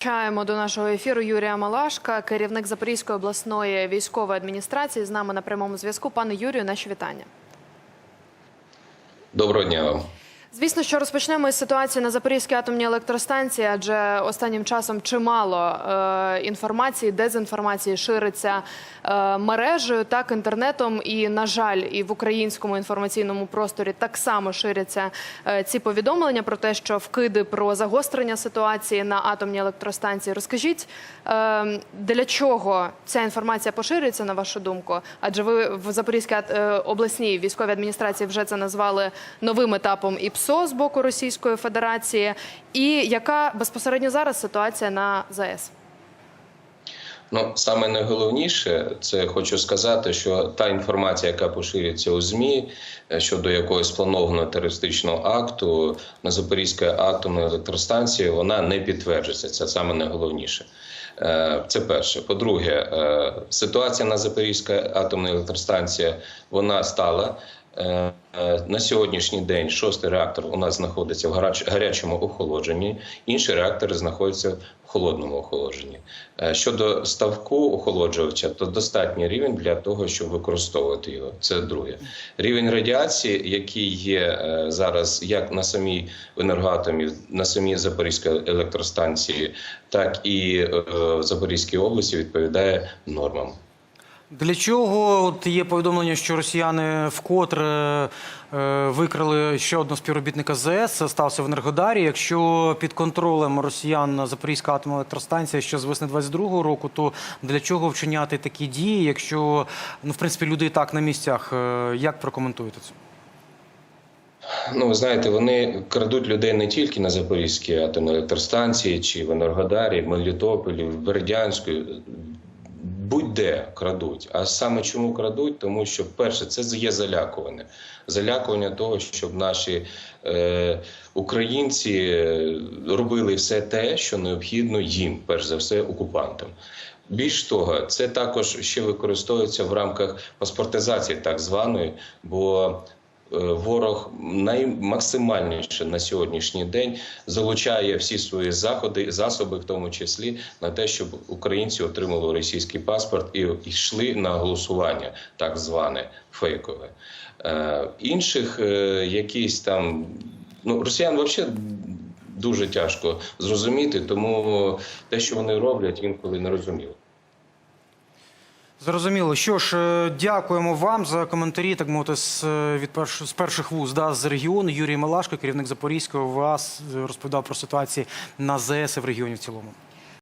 Чаємо до нашого ефіру Юрія Малашка, керівник Запорізької обласної військової адміністрації. З нами на прямому зв'язку. Пане Юрію, наші вітання. Доброго дня вам. Звісно, що розпочнемо із ситуації на Запорізькій атомній електростанції, адже останнім часом чимало е, інформації, дезінформації шириться е, мережею, так інтернетом. І на жаль, і в українському інформаційному просторі так само ширяться е, ці повідомлення про те, що вкиди про загострення ситуації на атомній електростанції. Розкажіть, е, для чого ця інформація поширюється, на вашу думку? Адже ви в Запорізькій обласній військовій адміністрації вже це назвали новим етапом ІПСО з боку Російської Федерації. І яка безпосередньо зараз ситуація на ЗАЕС? Ну саме найголовніше, це хочу сказати, що та інформація, яка поширюється у змі е, щодо якогось планованого терористичного акту на Запорізькій атомній електростанції, вона не підтверджується. Це саме найголовніше. Е, Це перше. По-друге, е, ситуація на Запорізькій атомній електростанції вона стала. Е, е, На сьогоднішній день шостий реактор у нас знаходиться в гарячому охолодженні, інші реактори знаходяться в холодному охолодженні. Е, Щодо ставку охолоджувача, то достатній рівень для того, щоб використовувати його. Це друге. Рівень радіації, який є зараз як на самій енергоатомі, на самій Запорізькій електростанції, так і в Запорізькій області відповідає нормам. Для чого от є повідомлення, що росіяни вкотре е, викрили ще одного співробітника ЗС, стався в Енергодарі. Якщо під контролем росіян Запорізька атомна електростанція ще з весни 22-го року, то для чого вчиняти такі дії, якщо ну в принципі люди і так на місцях? Е, Як прокоментуєте це? Ну, ви знаєте, вони крадуть людей не тільки на Запорізькій атомній електростанції, чи в Енергодарі, в Мелітополі, в Бердянську. Будь-де крадуть. А саме чому крадуть? Тому що перше, це є залякування. Залякування того, щоб наші е, українці е, робили все те, що необхідно їм, перш за все, окупантам. Більш того, це також ще використовується в рамках паспортизації, так званої, бо ворог наймаксимальніше на сьогоднішній день залучає всі свої заходи, засоби, в тому числі на те, щоб українці отримали російський паспорт і йшли на голосування, так зване фейкове. Е, інших е, якісь там ну росіян взагалі. Дуже тяжко зрозуміти, тому те, що вони роблять, інколи не розуміло. Зрозуміло. Що ж, е, дякуємо вам за коментарі, так мовити, з, е, від перш, з перших вуз да, з регіону. Юрій Малашко, керівник Запорізького, вас е, розповідав про ситуацію на ЗС в регіоні в цілому.